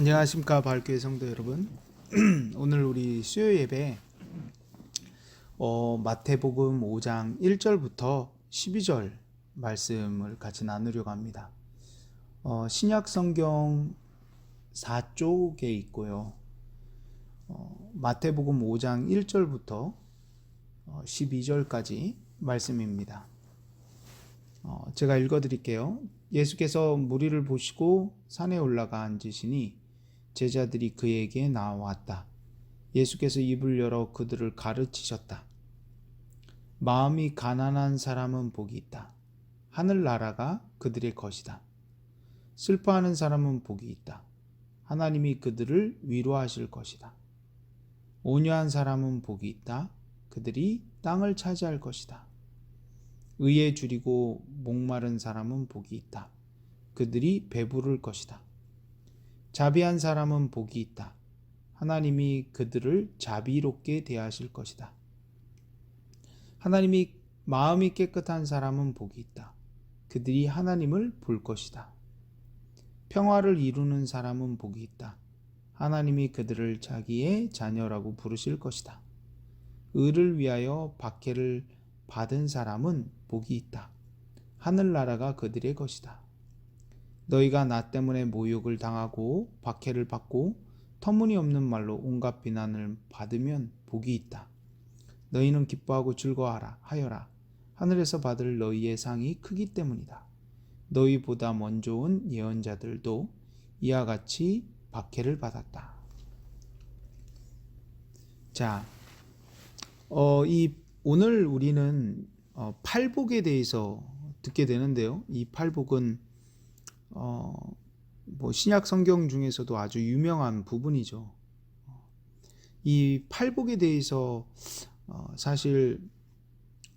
안녕하십니까 발교회 성도 여러분. 오늘 우리 수요 예배 어, 마태복음 5장 1절부터 12절 말씀을 같이 나누려고 합니다. 어, 신약 성경 4쪽에 있고요. 어, 마태복음 5장 1절부터 어, 12절까지 말씀입니다. 어, 제가 읽어 드릴게요. 예수께서 무리를 보시고 산에 올라가 앉으시니 제자들이 그에게 나왔다. 예수께서 입을 열어 그들을 가르치셨다. 마음이 가난한 사람은 복이 있다. 하늘 나라가 그들의 것이다. 슬퍼하는 사람은 복이 있다. 하나님이 그들을 위로하실 것이다. 온유한 사람은 복이 있다. 그들이 땅을 차지할 것이다. 의에 줄이고 목마른 사람은 복이 있다. 그들이 배부를 것이다. 자비한 사람은 복이 있다. 하나님이 그들을 자비롭게 대하실 것이다. 하나님이 마음이 깨끗한 사람은 복이 있다. 그들이 하나님을 볼 것이다. 평화를 이루는 사람은 복이 있다. 하나님이 그들을 자기의 자녀라고 부르실 것이다. 의를 위하여 박해를 받은 사람은 복이 있다. 하늘나라가 그들의 것이다. 너희가 나 때문에 모욕을 당하고 박해를 받고 터무니없는 말로 온갖 비난을 받으면 복이 있다. 너희는 기뻐하고 즐거워하라 하여라. 하늘에서 받을 너희의 상이 크기 때문이다. 너희보다 먼저 온 예언자들도 이와 같이 박해를 받았다. 자, 어, 이 오늘 우리는 어, 팔복에 대해서 듣게 되는데요. 이 팔복은 어, 뭐 신약 성경 중에서도 아주 유명한 부분이죠. 이 팔복에 대해서 어, 사실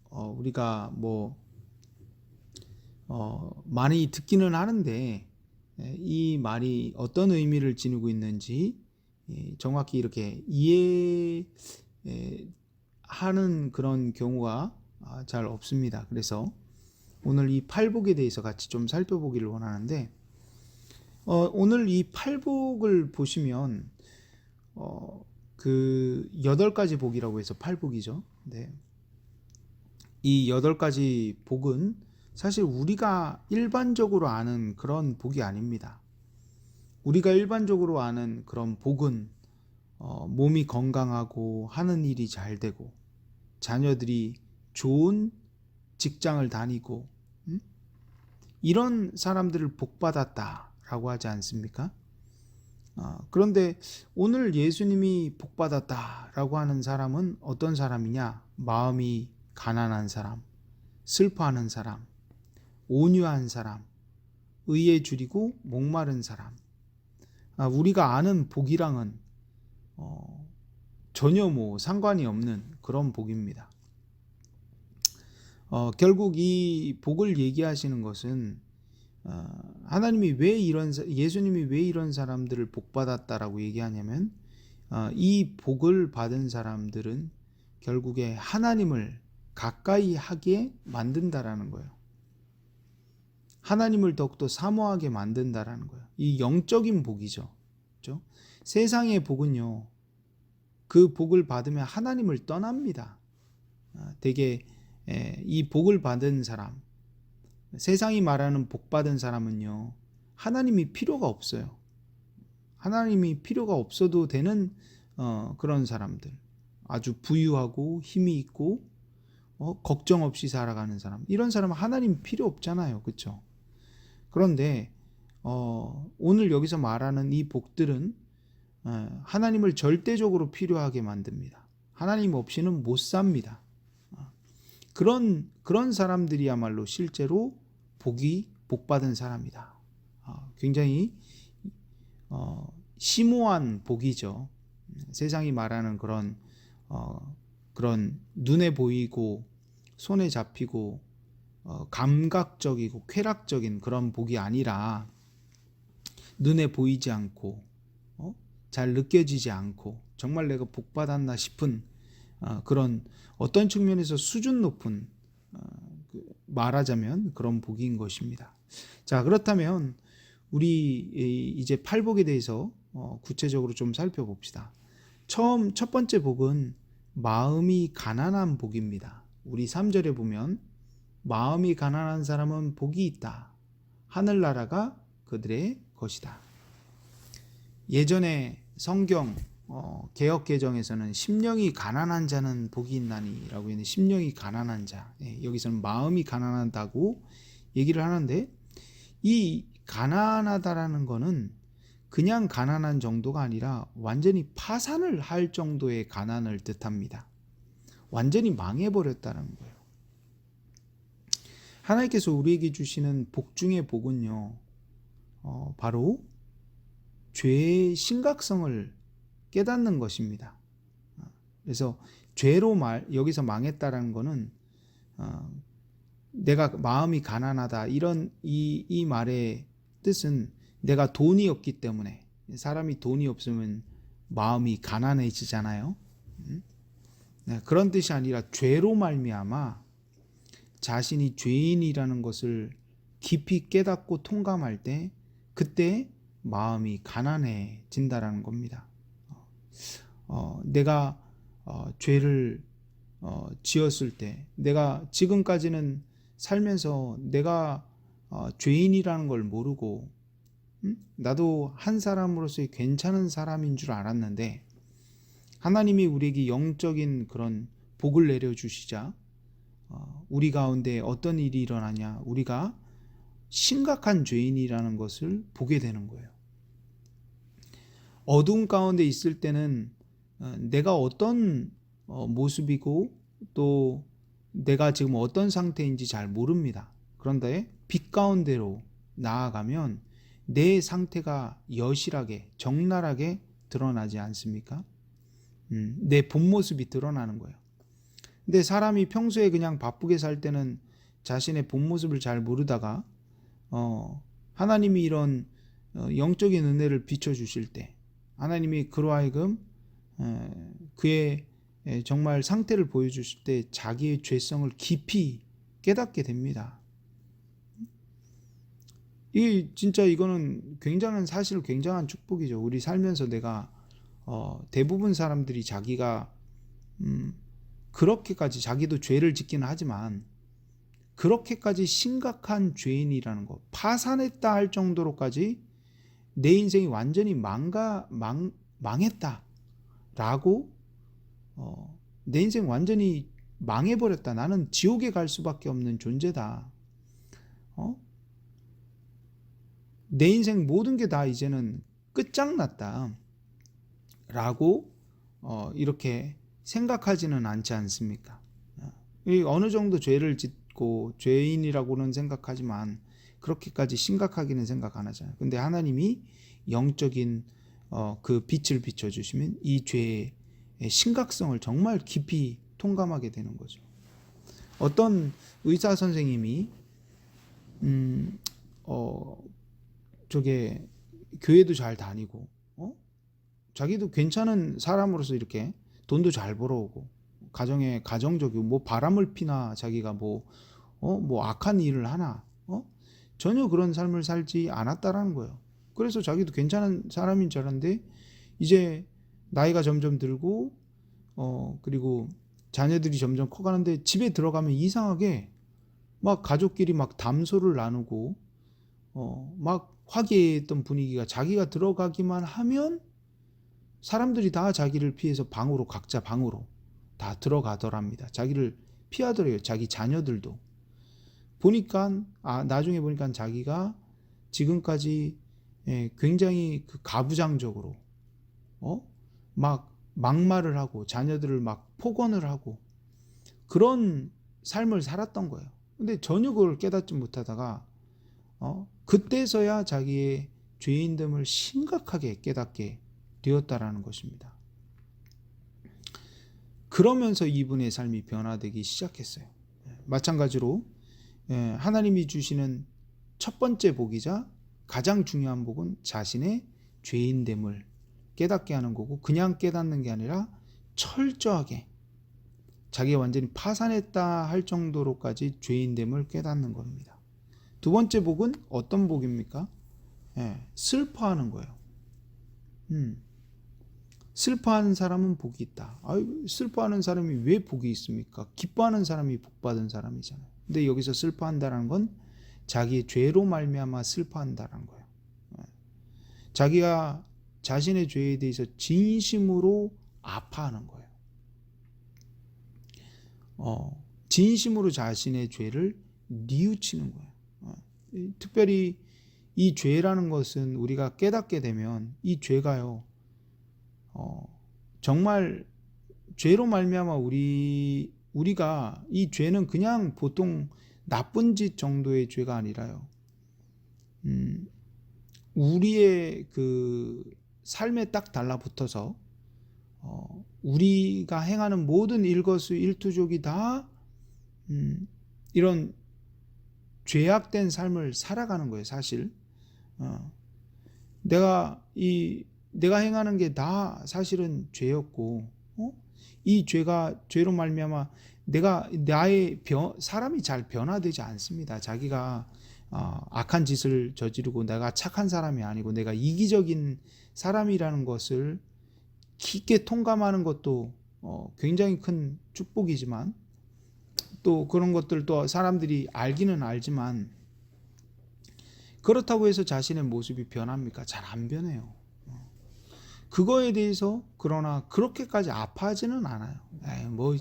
어, 우리가 뭐 어, 많이 듣기는 하는데 예, 이 말이 어떤 의미를 지니고 있는지 예, 정확히 이렇게 이해 예, 하는 그런 경우가 아, 잘 없습니다. 그래서 오늘 이 팔복에 대해서 같이 좀 살펴보기를 원하는데 어, 오늘 이 팔복을 보시면 어, 그 여덟 가지 복이라고 해서 팔복이죠. 네. 이 여덟 가지 복은 사실 우리가 일반적으로 아는 그런 복이 아닙니다. 우리가 일반적으로 아는 그런 복은 어, 몸이 건강하고 하는 일이 잘 되고 자녀들이 좋은 직장을 다니고 음? 이런 사람들을 복받았다라고 하지 않습니까? 어, 그런데 오늘 예수님이 복받았다라고 하는 사람은 어떤 사람이냐? 마음이 가난한 사람, 슬퍼하는 사람, 온유한 사람, 의에 줄이고 목마른 사람. 아, 우리가 아는 복이랑은 어, 전혀 뭐 상관이 없는 그런 복입니다. 어, 결국 이 복을 얘기하시는 것은 어, 하나님이 왜 이런 예수님이 왜 이런 사람들을 복 받았다라고 얘기하냐면 어, 이 복을 받은 사람들은 결국에 하나님을 가까이 하게 만든다라는 거예요. 하나님을 더욱더 사모하게 만든다라는 거예요. 이 영적인 복이죠. 그렇죠? 세상의 복은요. 그 복을 받으면 하나님을 떠납니다. 아, 되게 이 복을 받은 사람, 세상이 말하는 복 받은 사람은요. 하나님이 필요가 없어요. 하나님이 필요가 없어도 되는 어, 그런 사람들. 아주 부유하고 힘이 있고 어, 걱정 없이 살아가는 사람. 이런 사람은 하나님 필요 없잖아요. 그렇죠? 그런데 어, 오늘 여기서 말하는 이 복들은 어, 하나님을 절대적으로 필요하게 만듭니다. 하나님 없이는 못 삽니다. 어, 그런 그런 사람들이야말로 실제로 복이 복 받은 사람이다. 어, 굉장히 어, 심오한 복이죠. 세상이 말하는 그런 어, 그런 눈에 보이고 손에 잡히고 어, 감각적이고 쾌락적인 그런 복이 아니라 눈에 보이지 않고 어? 잘 느껴지지 않고 정말 내가 복 받았나 싶은 어, 그런 어떤 측면에서 수준 높은 어, 그 말하자면 그런 복인 것입니다. 자 그렇다면 우리 이제 팔복에 대해서 어, 구체적으로 좀 살펴봅시다. 처음 첫 번째 복은 마음이 가난한 복입니다. 우리 3절에 보면 마음이 가난한 사람은 복이 있다. 하늘나라가 그들의 것이다. 예전에 성경 어, 개혁 개정에서는 심령이 가난한 자는 복이 있나니라고 했는데 심령이 가난한 자 예, 여기서는 마음이 가난하다고 얘기를 하는데 이 가난하다라는 거는 그냥 가난한 정도가 아니라 완전히 파산을 할 정도의 가난을 뜻합니다. 완전히 망해버렸다는 거예요. 하나님께서 우리에게 주시는 복 중의 복은요, 어, 바로 죄의 심각성을 깨닫는 것입니다. 어, 그래서 죄로 말 여기서 망했다라는 거는 어, 내가 마음이 가난하다 이런 이, 이 말의 뜻은 내가 돈이 없기 때문에 사람이 돈이 없으면 마음이 가난해지잖아요. 음? 네, 그런 뜻이 아니라 죄로 말미암아 자신이 죄인이라는 것을 깊이 깨닫고 통감할 때 그때 마음이 가난해진다라는 겁니다. 어, 내가 어, 죄를 어, 지었을 때 내가 지금까지는 살면서 내가 어, 죄인이라는 걸 모르고 음? 나도 한 사람으로서의 괜찮은 사람인 줄 알았는데 하나님이 우리에게 영적인 그런 복을 내려 주시자 어, 우리 가운데 어떤 일이 일어나냐 우리가 심각한 죄인이라는 것을 보게 되는 거예요. 어둠 가운데 있을 때는 어, 내가 어떤 어, 모습이고 또 내가 지금 어떤 상태인지 잘 모릅니다. 그런데 빛 가운데로 나아가면 내 상태가 여실하게 적나라하게 드러나지 않습니까? 음, 내 본 모습이 드러나는 거예요. 근데 사람이 평소에 그냥 바쁘게 살 때는 자신의 본 모습을 잘 모르다가 어, 하나님이 이런 어, 영적인 은혜를 비춰 주실 때 하나님이 그로 하여금 에, 그의 에, 정말 상태를 보여주실 때 자기의 죄성을 깊이 깨닫게 됩니다. 이 진짜 이거는 굉장한 사실 굉장한 축복이죠. 우리 살면서 내가 어, 대부분 사람들이 자기가 음, 그렇게까지 자기도 죄를 짓기는 하지만 그렇게까지 심각한 죄인이라는 것 파산했다 할 정도로까지 내 인생이 완전히 망가 망 망했다라고 어, 내 인생 완전히 망해버렸다. 나는 지옥에 갈 수밖에 없는 존재다. 어? 내 인생 모든 게 다 이제는 끝장났다. 라고 어, 이렇게 생각하지는 않지 않습니까? 이 어느 정도 죄를 짓고 죄인이라고는 생각하지만 그렇게까지 심각하게는 생각 안 하잖아요. 근데 하나님이 영적인 어, 그 빛을 비춰 주시면 이 죄의 심각성을 정말 깊이 통감하게 되는 거죠. 어떤 의사 선생님이 음, 어, 저게 교회도 잘 다니고 어? 자기도 괜찮은 사람으로서 이렇게 돈도 잘 벌어오고 가정에 가정적이고 뭐 바람을 피나 자기가 뭐 어, 뭐 악한 일을 하나 어? 전혀 그런 삶을 살지 않았다라는 거예요. 그래서 자기도 괜찮은 사람인 줄 알았는데 이제 나이가 점점 들고 어 그리고 자녀들이 점점 커가는데 집에 들어가면 이상하게 막 가족끼리 막 담소를 나누고 어막 화기애애했던 분위기가 자기가 들어가기만 하면 사람들이 다 자기를 피해서 방으로 각자 방으로 다 들어가더랍니다. 자기를 피하더래요. 자기 자녀들도 보니까 아 나중에 보니까 자기가 지금까지 예, 굉장히 그 가부장적으로 어? 막 막말을 하고 자녀들을 막 폭언을 하고 그런 삶을 살았던 거예요. 근데 전혀 그걸 깨닫지 못하다가 어? 그때서야 자기의 죄인됨을 심각하게 깨닫게 되었다라는 것입니다. 그러면서 이분의 삶이 변화되기 시작했어요. 예, 마찬가지로 예, 하나님이 주시는 첫 번째 복이자 가장 중요한 복은 자신의 죄인됨을 깨닫게 하는 거고 그냥 깨닫는 게 아니라 철저하게 자기가 완전히 파산했다 할 정도로까지 죄인됨을 깨닫는 겁니다. 두 번째 복은 어떤 복입니까? 예, 슬퍼하는 거예요. 음. 슬퍼하는 사람은 복이 있다. 아유, 슬퍼하는 사람이 왜 복이 있습니까? 기뻐하는 사람이 복 받은 사람이잖아요. 근데 여기서 슬퍼한다는 건 자기의 죄로 말미암아 슬퍼한다는 거예요. 예. 자기가 자신의 죄에 대해서 진심으로 아파하는 거예요. 어, 진심으로 자신의 죄를 뉘우치는 거예요. 어, 이- 특별히 이 죄라는 것은 우리가 깨닫게 되면 이 죄가요. 어, 정말 죄로 말미암아 우리 우리가 이 죄는 그냥 보통 나쁜 짓 정도의 죄가 아니라요. 음, 우리의 그 삶에 딱 달라붙어서 어, 우리가 행하는 모든 일거수 일투족이 다 음, 이런 죄악된 삶을 살아가는 거예요, 사실. 어, 내가 이 내가 행하는 게 다 사실은 죄였고, 어? 이 죄가 죄로 말미암아 내가 나의 변, 사람이 잘 변화되지 않습니다. 자기가 어, 악한 짓을 저지르고 내가 착한 사람이 아니고 내가 이기적인 사람이라는 것을 깊게 통감하는 것도 어, 굉장히 큰 축복이지만 또 그런 것들도 사람들이 알기는 알지만 그렇다고 해서 자신의 모습이 변합니까? 잘 안 변해요. 어. 그거에 대해서 그러나 그렇게까지 아파하지는 않아요. 에이, 뭐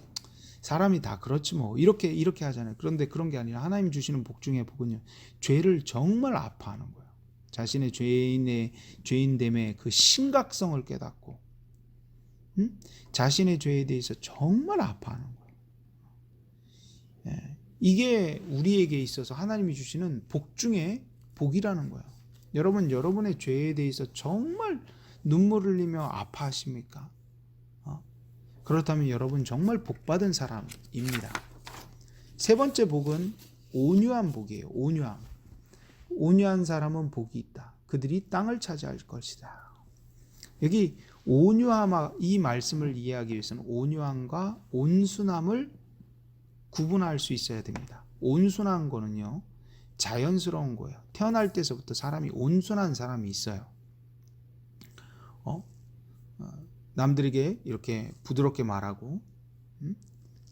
사람이 다 그렇지 뭐 이렇게 이렇게 하잖아요. 그런데 그런 게 아니라 하나님 주시는 복 중에 복은요. 죄를 정말 아파하는 거예요. 자신의 죄인의 죄인됨의 그 심각성을 깨닫고 음? 자신의 죄에 대해서 정말 아파하는 거예요. 예, 이게 우리에게 있어서 하나님이 주시는 복 중에 복이라는 거예요. 여러분 여러분의 죄에 대해서 정말 눈물 흘리며 아파하십니까? 어? 그렇다면 여러분 정말 복 받은 사람입니다. 세 번째 복은 온유한 복이에요. 온유함. 온유한 사람은 복이 있다. 그들이 땅을 차지할 것이다. 여기 온유함 이 말씀을 이해하기 위해서는 온유함과 온순함을 구분할 수 있어야 됩니다. 온순한 거는요. 자연스러운 거예요. 태어날 때서부터 사람이 온순한 사람이 있어요. 어? 어, 남들에게 이렇게 부드럽게 말하고 음?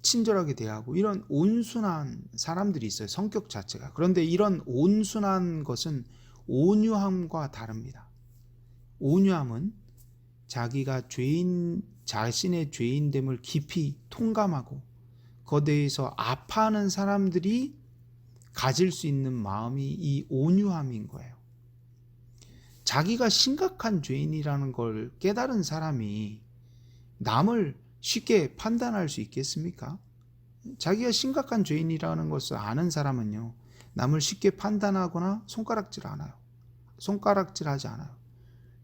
친절하게 대하고 이런 온순한 사람들이 있어요. 성격 자체가. 그런데 이런 온순한 것은 온유함과 다릅니다. 온유함은 자기가 죄인 자신의 죄인됨을 깊이 통감하고 거기에 대해서 아파하는 사람들이 가질 수 있는 마음이 이 온유함인 거예요. 자기가 심각한 죄인이라는 걸 깨달은 사람이 남을 쉽게 판단할 수 있겠습니까? 자기가 심각한 죄인이라는 것을 아는 사람은요, 남을 쉽게 판단하거나 손가락질 안 해요. 손가락질 하지 않아요.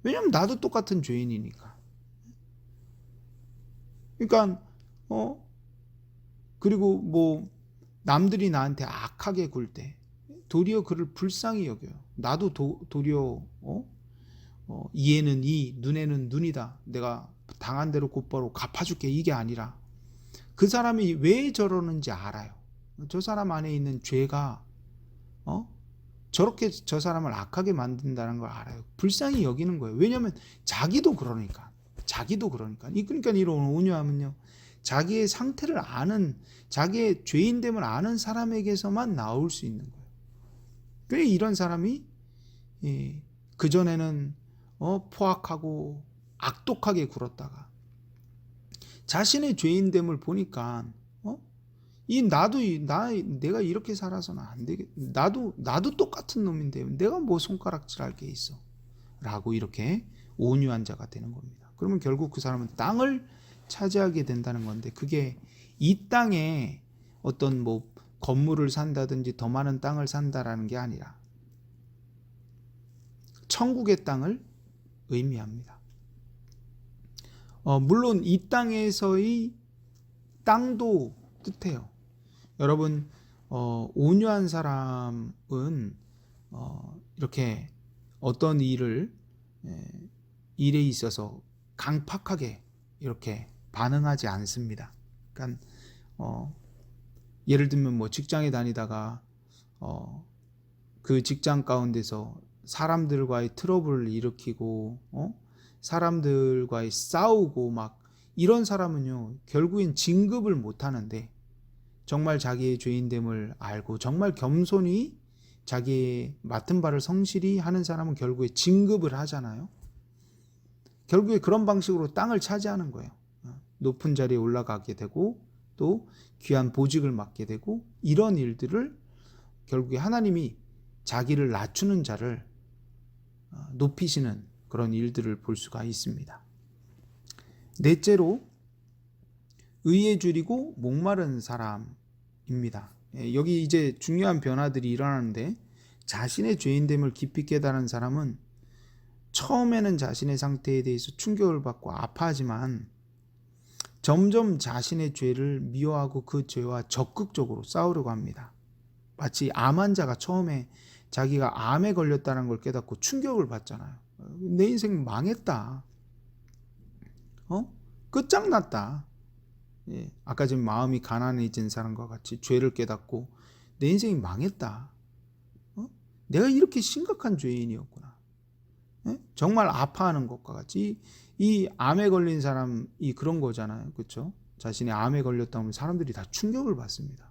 왜냐면 나도 똑같은 죄인이니까. 그러니까, 어, 그리고 뭐, 남들이 나한테 악하게 굴 때, 도리어 그를 불쌍히 여겨요. 나도 도, 도리어, 어? 어, 이에는 이, 눈에는 눈이다. 내가 당한 대로 곧바로 갚아줄게. 이게 아니라, 그 사람이 왜 저러는지 알아요. 저 사람 안에 있는 죄가, 어? 저렇게 저 사람을 악하게 만든다는 걸 알아요. 불쌍히 여기는 거예요. 왜냐하면 자기도 그러니까. 자기도 그러니까. 이 그러니까 이런 온유함은요. 자기의 상태를 아는 자기의 죄인됨을 아는 사람에게서만 나올 수 있는 거예요. 그래 이런 사람이 예, 그 전에는 어, 포악하고 악독하게 굴었다가 자신의 죄인됨을 보니까 어? 이 나도 이- 나 내가 이렇게 살아서는 안 되겠. 나도 나도 똑같은 놈인데 내가 뭐 손가락질할 게 있어?라고 이렇게 온유한 자가 되는 겁니다. 그러면 결국 그 사람은 땅을 차지하게 된다는 건데 그게 이 땅에 어떤 뭐 건물을 산다든지 더 많은 땅을 산다라는 게 아니라 천국의 땅을 의미합니다. 어, 물론 이 땅에서의 땅도 뜻해요. 여러분 어, 온유한 사람은 어, 이렇게 어떤 일을 에, 일에 있어서 강팍하게 이렇게 반응하지 않습니다. 그러니까 어, 예를 들면 뭐 직장에 다니다가 어, 그 직장 가운데서 사람들과의 트러블을 일으키고 어? 사람들과의 싸우고 막 이런 사람은요 결국엔 진급을 못 하는데 정말 자기의 죄인됨을 알고 정말 겸손히 자기의 맡은 바를 성실히 하는 사람은 결국에 진급을 하잖아요. 결국에 그런 방식으로 땅을 차지하는 거예요. 어, 높은 자리에 올라가게 되고 또 귀한 보직을 맡게 되고 이런 일들을 결국에 하나님이 자기를 낮추는 자를 어, 높이시는 그런 일들을 볼 수가 있습니다. 넷째로 의에 줄이고 목마른 사람입니다. 예, 여기 이제 중요한 변화들이 일어나는데 자신의 죄인됨을 깊이 깨달은 사람은 처음에는 자신의 상태에 대해서 충격을 받고 아파하지만 점점 자신의 죄를 미워하고 그 죄와 적극적으로 싸우려고 합니다. 마치 암 환자가 처음에 자기가 암에 걸렸다는 걸 깨닫고 충격을 받잖아요. 내 인생 망했다. 어? 끝장났다. 예, 아까 지금 마음이 가난해진 사람과 같이 죄를 깨닫고 내 인생이 망했다. 어? 내가 이렇게 심각한 죄인이었구나. 예? 정말 아파하는 것과 같이 이, 이 암에 걸린 사람이 그런 거잖아요. 그렇죠? 자신이 암에 걸렸다 하면 사람들이 다 충격을 받습니다.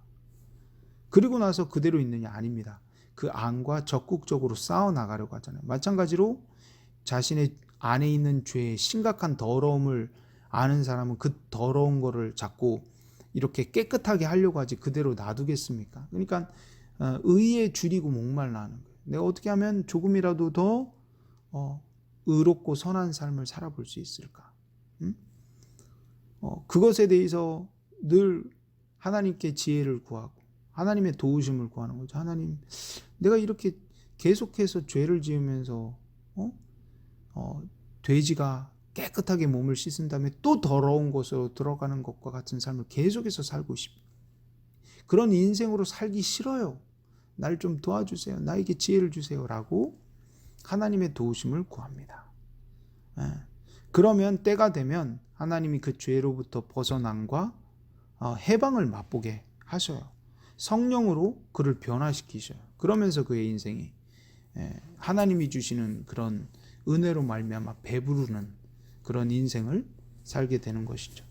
그리고 나서 그대로 있느냐 아닙니다. 그 암과 적극적으로 싸워 나가려고 하잖아요. 마찬가지로 자신의 안에 있는 죄의 심각한 더러움을 아는 사람은 그 더러운 거를 자꾸 이렇게 깨끗하게 하려고 하지 그대로 놔두겠습니까? 그러니까 어, 의에 줄이고 목말라 하는 거예요. 내가 어떻게 하면 조금이라도 더 어, 의롭고 선한 삶을 살아볼 수 있을까? 음? 어, 그것에 대해서 늘 하나님께 지혜를 구하고 하나님의 도우심을 구하는 거죠. 하나님, 내가 이렇게 계속해서 죄를 지으면서 어? 어, 돼지가 깨끗하게 몸을 씻은 다음에 또 더러운 곳으로 들어가는 것과 같은 삶을 계속해서 살고 싶. 그런 인생으로 살기 싫어요. 날 좀 도와주세요. 나에게 지혜를 주세요라고 하나님의 도우심을 구합니다. 예. 그러면 때가 되면 하나님이 그 죄로부터 벗어남과 어, 해방을 맛보게 하셔요. 성령으로 그를 변화시키셔요. 그러면서 그의 인생이 예, 하나님이 주시는 그런 은혜로 말미암아 배부르는 그런 인생을 살게 되는 것이죠.